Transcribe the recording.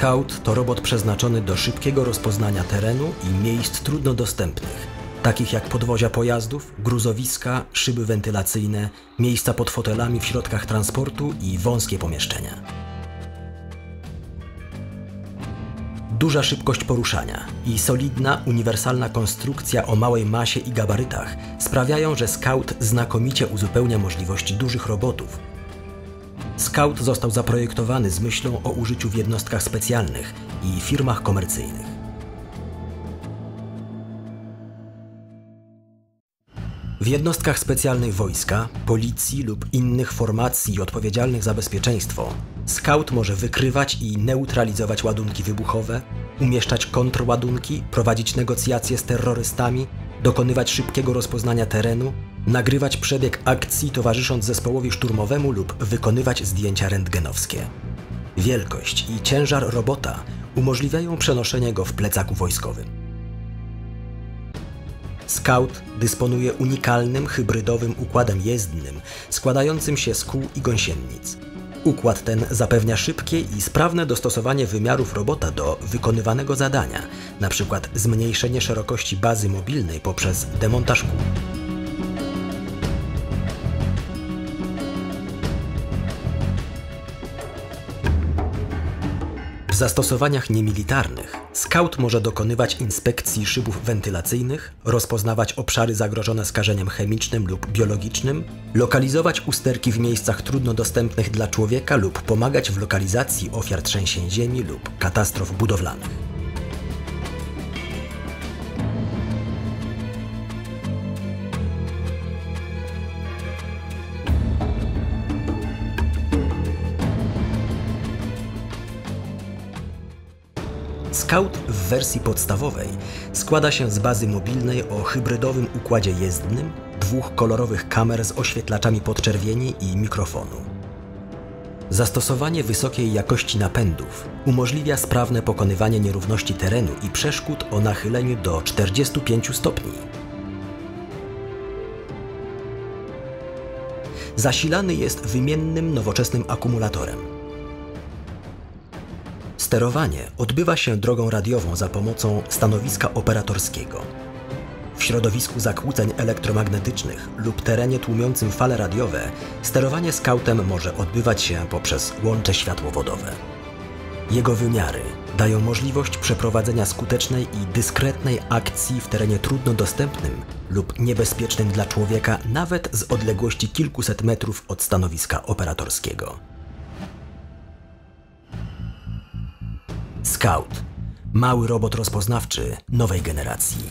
Scout to robot przeznaczony do szybkiego rozpoznania terenu i miejsc trudno dostępnych, takich jak podwozia pojazdów, gruzowiska, szyby wentylacyjne, miejsca pod fotelami w środkach transportu i wąskie pomieszczenia. Duża szybkość poruszania i solidna, uniwersalna konstrukcja o małej masie i gabarytach sprawiają, że Scout znakomicie uzupełnia możliwości dużych robotów. Scout został zaprojektowany z myślą o użyciu w jednostkach specjalnych i firmach komercyjnych. W jednostkach specjalnych wojska, policji lub innych formacji odpowiedzialnych za bezpieczeństwo, scout może wykrywać i neutralizować ładunki wybuchowe, umieszczać kontrładunki, prowadzić negocjacje z terrorystami, dokonywać szybkiego rozpoznania terenu, nagrywać przebieg akcji towarzysząc zespołowi szturmowemu lub wykonywać zdjęcia rentgenowskie. Wielkość i ciężar robota umożliwiają przenoszenie go w plecaku wojskowym. Scout dysponuje unikalnym, hybrydowym układem jezdnym składającym się z kół i gąsienic. Układ ten zapewnia szybkie i sprawne dostosowanie wymiarów robota do wykonywanego zadania, np. zmniejszenie szerokości bazy mobilnej poprzez demontaż kół. Zastosowaniach niemilitarnych Scout może dokonywać inspekcji szybów wentylacyjnych, rozpoznawać obszary zagrożone skażeniem chemicznym lub biologicznym, lokalizować usterki w miejscach trudno dostępnych dla człowieka lub pomagać w lokalizacji ofiar trzęsień ziemi lub katastrof budowlanych. Scout w wersji podstawowej składa się z bazy mobilnej o hybrydowym układzie jezdnym, dwóch kolorowych kamer z oświetlaczami podczerwieni i mikrofonu. Zastosowanie wysokiej jakości napędów umożliwia sprawne pokonywanie nierówności terenu i przeszkód o nachyleniu do 45 stopni. Zasilany jest wymiennym nowoczesnym akumulatorem. Sterowanie odbywa się drogą radiową za pomocą stanowiska operatorskiego. W środowisku zakłóceń elektromagnetycznych lub terenie tłumiącym fale radiowe sterowanie skautem może odbywać się poprzez łącze światłowodowe. Jego wymiary dają możliwość przeprowadzenia skutecznej i dyskretnej akcji w terenie trudno dostępnym lub niebezpiecznym dla człowieka nawet z odległości kilkuset metrów od stanowiska operatorskiego. Scout. Mały robot rozpoznawczy nowej generacji.